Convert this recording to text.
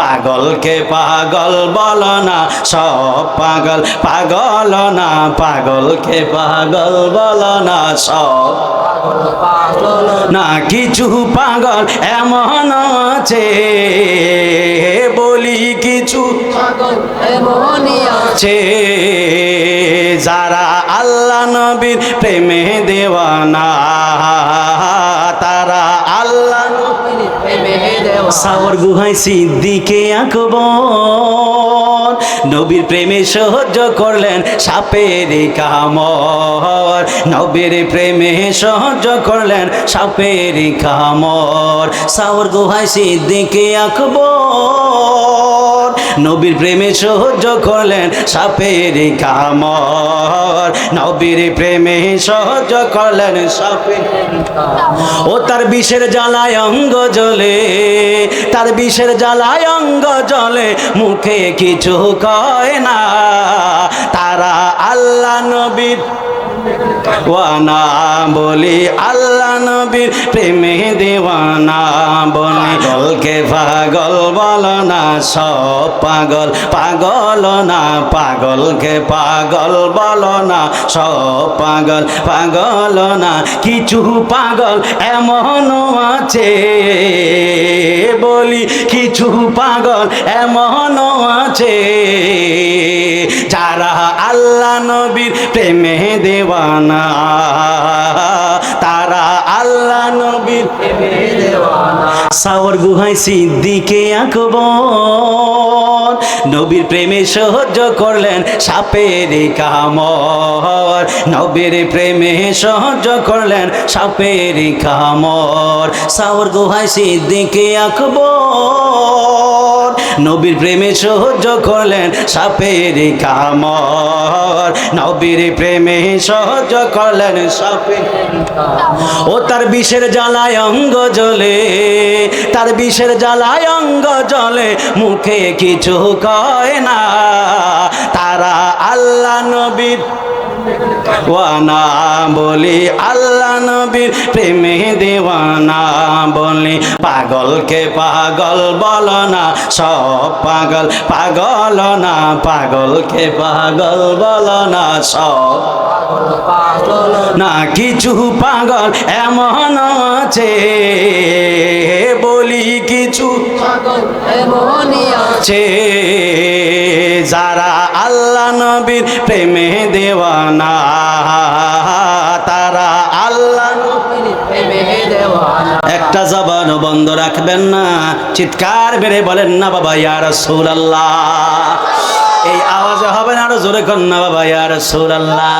পাগলকে পাগল বলো না, সব পাগল পাগল না, পাগলকে পাগল বলো না, সব না, কিছু পাগল এমন আছে, বলি কিছু আছে। যারা আল্লাহ নবীর প্রেমে দেওয়ানা সাওয়ার গুহায় সিদ্দিকে আকবর। নবীর প্রেমে সহ্য করলেন সাপের কামর। নবীর প্রেমে সহ্য করলেন সাপের কামর। সাওয়ার গুহায় সিদ্দিকে আকবর। নবীর প্রেমে সহ্য করলেন সাপের কামর। নবীর প্রেমে সহ্য করলেন সাপের ও তার বিষের জ্বালায় অঙ্গ জ্বলে, তার বিষের জ্বালায় অঙ্গ জ্বলে, মুখে কিছু কয় না। তারা আল্লাহ নবীর ওয়ানা বলি আল্লাহ নবীর প্রেমে দেওয়ানা। বলি পাগলকে পাগল বল না, সব পাগল। পাগল না, পাগলকে পাগল বল না, সব পাগল। পাগল না, কিছু পাগল এমনও আছে। বলি, কিছু পাগল এমনও আছে। যারা আল্লাহ নবীর প্রেমে দেওয়ানা। আল্লাহ নবীর সাওয়ার গুহাই সিদ্দিকে আকবর। নবীর প্রেমে সহ্য করলেন সাপের কামর। নবীর প্রেমে সহ্য করলেন সাপের কামর। সাওয়ার গুহাই সিদ্দিকে আকবর। নবীর প্রেমে সহ্য করলেন সাপের কামর। নবীর প্রেমে সহ্য করলেন সাপের ও তার বিষের জ্বালায় অঙ্গ জ্বলে, তার বিষের জ্বালায় অঙ্গ জ্বলে, মুখে কিছু কয় না। তারা আল্লাহ নবীর ওয়ানা বলি আল্লাহ নবীর প্রেমে দেওয়ানা বলি পাগলকে পাগল বল না সব পাগল পাগল না পাগলকে পাগল বল না সব না। কিছু পাগল এমন আছে বলি কিছু আছে। যারা আল্লাহ নবীর প্রেমে দেওয়ানা, তারা আল্লাহ একটা জবান বন্ধ রাখবেন না, চিৎকার বেড়ে বলেন, না বাবা ইয়ার সুর আল্লাহ এই আওয়াজে হবে না আরও জোরে কন্যা বাবা ইয়ার সুর আল্লাহ